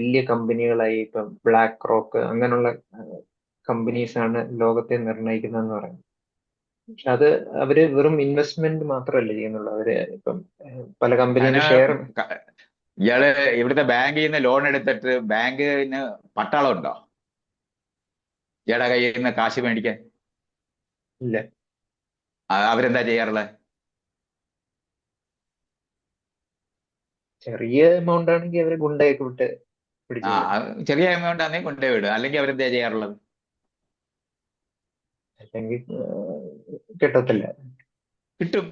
വലിയ കമ്പനികളായി ഇപ്പം black rock അങ്ങനെയുള്ള കമ്പനീസ് ആണ് ലോകത്തെ നിർണയിക്കുന്നതെന്ന് പറയുന്നത്. പക്ഷെ അത് അവർ വെറും ഇൻവെസ്റ്റ്മെന്റ് മാത്രമല്ല ചെയ്യുന്നുള്ളൂ. അവർ ഇപ്പം പല കമ്പനിയുടെ ഞാൻ ഷെയർ ഇയാൾ ഇവിടുത്തെ ബാങ്കിൽ നിന്ന് ലോൺ എടുത്തിട്ട് ബാങ്കിന് പട്ടാളം ഉണ്ടോ ഇയാളുടെ കയ്യിൽ നിന്ന് കാശ് മേടിക്കാൻ? ഇല്ല. അവരെന്താ ചെയ്യാറുള്ളത് ചെറിയ എമൗണ്ട് ആണെങ്കിൽ അവർ ഗുണ്ടയൊക്കെ വിട്ട് ആ ചെറിയ എമൗണ്ട് ആണെങ്കിൽ കൊണ്ടേ വിടും. അല്ലെങ്കിൽ അവരെന്താ ചെയ്യാറുള്ളത്? അല്ലെങ്കിൽ കിട്ടത്തില്ല. കിട്ടും.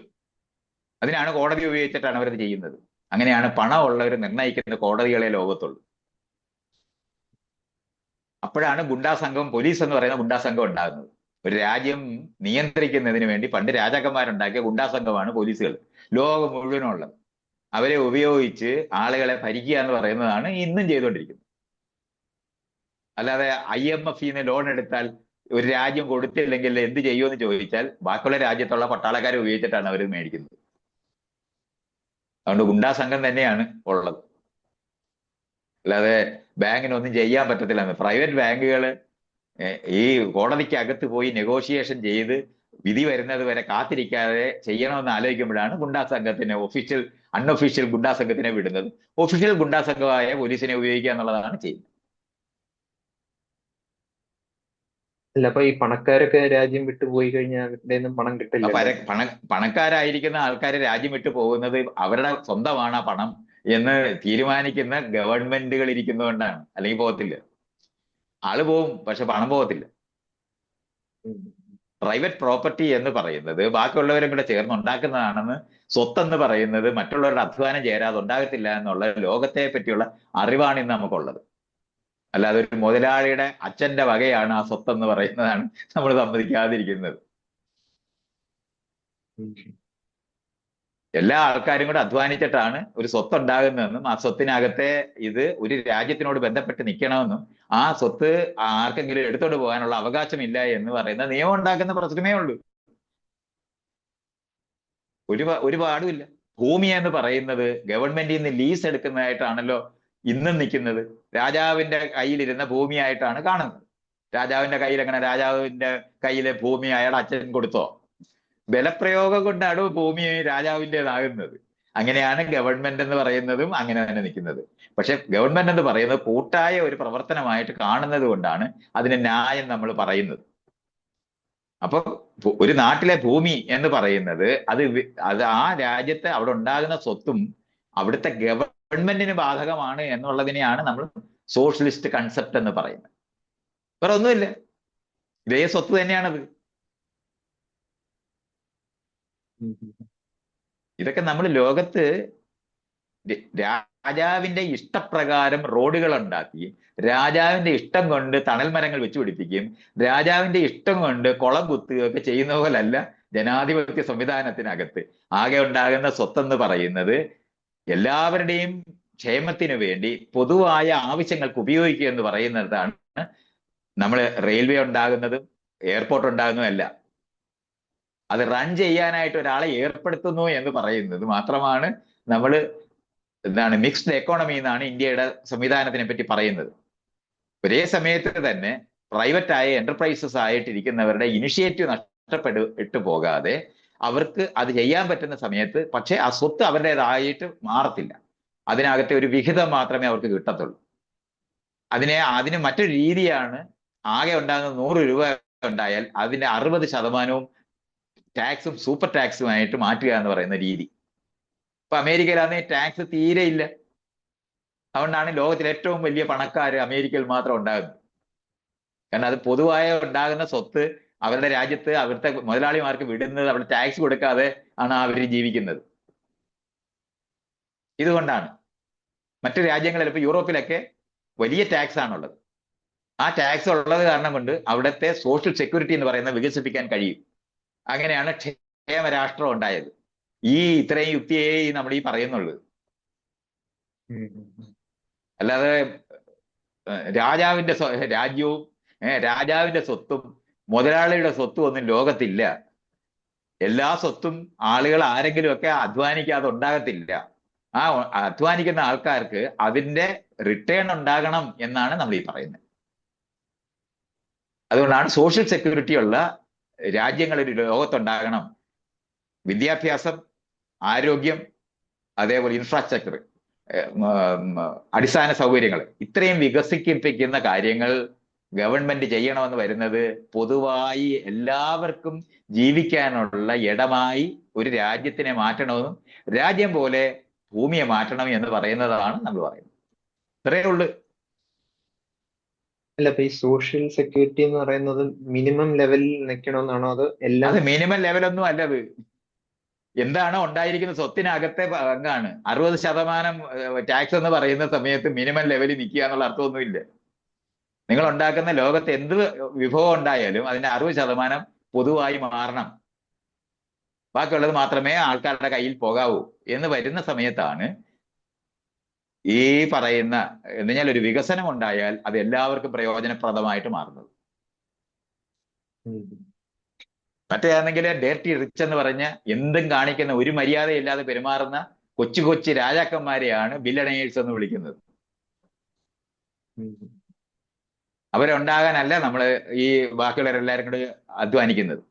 അതിനാണ് കോടതി ഉപയോഗിച്ചിട്ടാണ് അവരത് ചെയ്യുന്നത്. അങ്ങനെയാണ് പണമുള്ളവർ ഉള്ളവർ നിർണയിക്കുന്ന കോടതികളെ ലോകത്തുള്ളൂ. അപ്പോഴാണ് ഗുണ്ടാ സംഘം പോലീസ് എന്ന് പറയുന്ന ഗുണ്ടാ സംഘം ഉണ്ടാകുന്നത്. ഒരു രാജ്യം നിയന്ത്രിക്കുന്നതിന് വേണ്ടി പണ്ട് രാജാക്കന്മാരുണ്ടാക്കിയ ഗുണ്ടാ സംഘമാണ് പോലീസുകൾ. ലോകം മുഴുവനുള്ളത് അവരെ ഉപയോഗിച്ച് ആളുകളെ ഭരിക്കുക എന്ന് പറയുന്നതാണ് ഇന്നും ചെയ്തുകൊണ്ടിരിക്കുന്നത്. അല്ലാതെ ഐ എം എഫ് ലോൺ എടുത്താൽ ഒരു രാജ്യം കൊടുത്തില്ലെങ്കിൽ എന്ത് ചെയ്യുമെന്ന് ചോദിച്ചാൽ ബാക്കിയുള്ള രാജ്യത്തുള്ള പട്ടാളക്കാരെ ഉപയോഗിച്ചിട്ടാണ് അവർ മേടിക്കുന്നത്. അതുകൊണ്ട് ഗുണ്ടാ സംഘം തന്നെയാണ് ഉള്ളത്. അല്ലാതെ ബാങ്കിനൊന്നും ചെയ്യാൻ പറ്റത്തില്ല. പ്രൈവറ്റ് ബാങ്കുകൾ ഈ കോടതിക്ക് അകത്ത് പോയി നെഗോഷിയേഷൻ ചെയ്ത് വിധി വരുന്നത് വരെ കാത്തിരിക്കാതെ ചെയ്യണമെന്ന് ആലോചിക്കുമ്പോഴാണ് ഗുണ്ടാ സംഘത്തിനെ ഒഫീഷ്യൽ അൺഒഫീഷ്യൽ ഗുണ്ടാ സംഘത്തിനെ വിടുന്നത്. ഒഫീഷ്യൽ ഗുണ്ടാ സംഘമായ പോലീസിനെ ഉപയോഗിക്കുക എന്നുള്ളതാണ് ചെയ്യുന്നത്. അല്ല അപ്പൊ ഈ പണക്കാരൊക്കെ രാജ്യം വിട്ടു പോയി കഴിഞ്ഞാൽ അവരുടെ ഒന്നും പണം കിട്ടില്ല. പണ പണക്കാരായിരിക്കുന്ന ആൾക്കാർ രാജ്യം വിട്ടു പോകുന്നത് അവരുടെ സ്വന്തമാണ് ആ പണം എന്ന് തീരുമാനിക്കുന്ന ഗവൺമെന്റുകൾ ഇരിക്കുന്നതുകൊണ്ടാണ്. അല്ലെങ്കിൽ പോകത്തില്ല. ആൾ പോവും പക്ഷെ പണം പോകത്തില്ല. പ്രൈവറ്റ് പ്രോപ്പർട്ടി എന്ന് പറയുന്നത് ബാക്കിയുള്ളവരും കൂടെ ചേർന്ന് ഉണ്ടാക്കുന്നതാണെന്ന് സ്വത്തെന്ന് പറയുന്നത് മറ്റുള്ളവരുടെ അധ്വാനം ചേരാതെ ഉണ്ടാകത്തില്ല എന്നുള്ള ലോകത്തെ പറ്റിയുള്ള അറിവാണ് ഇന്ന് നമുക്കുള്ളത്. അല്ലാതെ ഒരു മുതലാളിയുടെ അച്ഛന്റെ വകയാണ് ആ സ്വത്ത് എന്ന് പറയുന്നതാണ് നമ്മൾ സമ്മതിക്കാതിരിക്കുന്നത്. എല്ലാ ആൾക്കാരും കൂടെ അധ്വാനിച്ചിട്ടാണ് ഒരു സ്വത്ത് ഉണ്ടാകുന്നതെന്നും ആ സ്വത്തിനകത്തെ ഇത് ഒരു രാജ്യത്തിനോട് ബന്ധപ്പെട്ട് നിൽക്കണമെന്നും ആ സ്വത്ത് ആർക്കെങ്കിലും എടുത്തോണ്ട് പോകാനുള്ള അവകാശമില്ല എന്ന് പറയുന്ന നിയമം ഉണ്ടാക്കുന്ന പ്രശ്നമേ ഉള്ളൂ. ഒരു ഒരുപാടുമില്ല ഒരു പാടുമില്ല ഭൂമി എന്ന് പറയുന്നത് ഗവൺമെന്റിൽ നിന്ന് ലീസ് എടുക്കുന്നതായിട്ടാണല്ലോ ഇന്നും നിൽക്കുന്നത്. രാജാവിന്റെ കയ്യിലിരുന്ന ഭൂമിയായിട്ടാണ് കാണുന്നത്. രാജാവിന്റെ കയ്യിൽ എങ്ങനെ രാജാവിന്റെ കയ്യിലെ ഭൂമി അയാൾ അച്ഛൻ കൊടുത്തോ? ബലപ്രയോഗം കൊണ്ടാണ് ഭൂമി രാജാവിന്റെതാകുന്നത്. അങ്ങനെയാണ് ഗവൺമെന്റ് എന്ന് പറയുന്നതും അങ്ങനെ തന്നെ നിൽക്കുന്നത്. പക്ഷെ ഗവൺമെന്റ് എന്ന് പറയുന്നത് കൂട്ടായ ഒരു പ്രവർത്തനമായിട്ട് കാണുന്നത് കൊണ്ടാണ് അതിന് ന്യായം നമ്മൾ പറയുന്നത്. അപ്പൊ ഒരു നാട്ടിലെ ഭൂമി എന്ന് പറയുന്നത് അത് അത് ആ രാജ്യത്ത് അവിടെ ഉണ്ടാകുന്ന സ്വത്തും അവിടുത്തെ ഗവൺമെന്റിന് ബാധകമാണ് എന്നുള്ളതിനെയാണ് നമ്മൾ സോഷ്യലിസ്റ്റ് കൺസെപ്റ്റ് എന്ന് പറയുന്നത്. വേറെ ഒന്നുമില്ല. ഇതേ സ്വത്ത് തന്നെയാണത്. ഇതൊക്കെ നമ്മൾ ലോകത്ത് രാജാവിന്റെ ഇഷ്ടപ്രകാരം റോഡുകൾ ഉണ്ടാക്കി രാജാവിന്റെ ഇഷ്ടം കൊണ്ട് തണൽ മരങ്ങൾ വെച്ച് രാജാവിന്റെ ഇഷ്ടം കൊണ്ട് കുളം കുത്തുകയൊക്കെ ചെയ്യുന്ന പോലല്ല ജനാധിപത്യ സംവിധാനത്തിനകത്ത്. ആകെ ഉണ്ടാകുന്ന സ്വത്തെന്ന് പറയുന്നത് എല്ലാവരുടെയും ക്ഷേമത്തിനു വേണ്ടി പൊതുവായ ആവശ്യങ്ങൾക്ക് ഉപയോഗിക്കുക എന്ന് പറയുന്നതാണ് നമ്മൾ റെയിൽവേ ഉണ്ടാകുന്നതും എയർപോർട്ട് ഉണ്ടാകുന്നതും അല്ല അത് റൺ ചെയ്യാനായിട്ട് ഒരാളെ ഏർപ്പെടുത്തുന്നു എന്ന് പറയുന്നത് മാത്രമാണ് നമ്മൾ എന്താണ് മിക്സ്ഡ് എക്കോണമി എന്നാണ് ഇന്ത്യയുടെ സംവിധാനത്തിനെ പറ്റി പറയുന്നത്. ഒരേ സമയത്ത് തന്നെ പ്രൈവറ്റ് ആയ എന്റർപ്രൈസസ് ആയിട്ടിരിക്കുന്നവരുടെ ഇനിഷ്യേറ്റീവ് നഷ്ടപ്പെട്ടു പോകാതെ അവർക്ക് അത് ചെയ്യാൻ പറ്റുന്ന സമയത്ത് പക്ഷേ ആ സ്വത്ത് അവരുടേതായിട്ട് മാറത്തില്ല. അതിനകത്തെ ഒരു വിഹിതം മാത്രമേ അവർക്ക് കിട്ടത്തുള്ളൂ. അതിനെ അതിന് മറ്റൊരു രീതിയാണ് ആകെ ഉണ്ടാകുന്ന നൂറ് രൂപ ഉണ്ടായാൽ അതിന്റെ അറുപത് ശതമാനവും ടാക്സും സൂപ്പർ ടാക്സുമായിട്ട് മാറ്റുക എന്ന് പറയുന്ന രീതി. ഇപ്പൊ അമേരിക്കയിലാണെങ്കിൽ ടാക്സ് തീരെ ഇല്ല. അതുകൊണ്ടാണ് ലോകത്തിലെ ഏറ്റവും വലിയ പണക്കാർ അമേരിക്കയിൽ മാത്രം ഉണ്ടാകുന്നത്. കാരണം അത് പൊതുവായ ഉണ്ടാകുന്ന സ്വത്ത് അവരുടെ രാജ്യത്ത് അവിടുത്തെ മുതലാളിമാർക്ക് വിടുന്നത് അവിടെ ടാക്സ് കൊടുക്കാതെ ആണ് അവർ ജീവിക്കുന്നത്. ഇതുകൊണ്ടാണ് മറ്റു രാജ്യങ്ങളിൽ ഇപ്പൊ യൂറോപ്പിലൊക്കെ വലിയ ടാക്സ് ആണുള്ളത് ആ ടാക്സ് ഉള്ളത് കാരണം കൊണ്ട് അവിടുത്തെ സോഷ്യൽ സെക്യൂരിറ്റി എന്ന് പറയുന്നത് വികസിപ്പിക്കാൻ കഴിയും. അങ്ങനെയാണ് ക്ഷേമ രാഷ്ട്രം ഉണ്ടായത്. ഈ ഇത്രയും യുക്തിയെ നമ്മൾ ഈ പറയുന്നുള്ളൂ. അല്ലാതെ രാജാവിന്റെ രാജ്യവും രാജാവിന്റെ സ്വത്തും മുതലാളിയുടെ സ്വത്തും ഒന്നും ലോകത്തില്ല. എല്ലാ സ്വത്തും ആളുകൾ ആരെങ്കിലും ഒക്കെ അധ്വാനിക്കാതെ ഉണ്ടാകത്തില്ല. ആ അധ്വാനിക്കുന്ന ആൾക്കാർക്ക് അതിന്റെ റിട്ടേൺ ഉണ്ടാകണം എന്നാണ് നമ്മൾ ഈ പറയുന്നത്. അതുകൊണ്ടാണ് സോഷ്യൽ സെക്യൂരിറ്റി ഉള്ള രാജ്യങ്ങൾ ഒരു ലോകത്തുണ്ടാകണം. വിദ്യാഭ്യാസം ആരോഗ്യം അതേപോലെ ഇൻഫ്രാസ്ട്രക്ചർ അടിസ്ഥാന സൗകര്യങ്ങൾ. ഇത്രയും വികസിപ്പിക്കുന്ന കാര്യങ്ങൾ ഗവൺമെന്റ് ചെയ്യണമെന്ന് വരുന്നത് പൊതുവായി എല്ലാവർക്കും ജീവിക്കാനുള്ള ഇടമായി ഒരു രാജ്യത്തിനെ മാറ്റണമെന്നും രാജ്യം പോലെ ഭൂമിയെ മാറ്റണം എന്ന് പറയുന്നതാണ് നമ്മൾ പറയുന്നത്. ഇത്രയേ ഉള്ളൂ. അല്ല അപ്പൊ ഈ സോഷ്യൽ സെക്യൂരിറ്റി എന്ന് പറയുന്നത് മിനിമം ലെവലിൽ നിൽക്കണമെന്നാണോ അത് എല്ലാം? അത് മിനിമം ലെവലൊന്നും അല്ലത് എന്താണോ ഉണ്ടായിരിക്കുന്ന സ്വത്തിനകത്തെ പങ്കാണ്. അറുപത് ശതമാനം ടാക്സ് എന്ന് പറയുന്ന സമയത്ത് മിനിമം ലെവലിൽ നിൽക്കുക എന്നുള്ള അർത്ഥമൊന്നുമില്ല നിങ്ങൾ ഉണ്ടാക്കുന്ന ലോകത്ത് എന്ത് വിഭവം ഉണ്ടായാലും അതിന്റെ അറുപത് ശതമാനം പൊതുവായി മാറണം. ബാക്കിയുള്ളത് മാത്രമേ ആൾക്കാരുടെ കയ്യിൽ പോകാവൂ എന്ന് വരുന്ന സമയത്താണ് ഈ പറയുന്ന എന്ന് ഒരു വികസനം ഉണ്ടായാൽ അത് എല്ലാവർക്കും പ്രയോജനപ്രദമായിട്ട് മാറുന്നത്. മറ്റേതാണെങ്കിൽ ഡേർട്ടി റിച്ച് എന്ന് പറഞ്ഞ എന്തും കാണിക്കുന്ന ഒരു മര്യാദയില്ലാതെ പെരുമാറുന്ന കൊച്ചു കൊച്ചു രാജാക്കന്മാരെയാണ് ബില്ലണേഴ്സ് എന്ന് വിളിക്കുന്നത്. അവരുണ്ടാകാനല്ല നമ്മൾ ഈ ബാക്കിയുള്ളവരെല്ലാവരും കൂടി അധ്വാനിക്കുന്നത്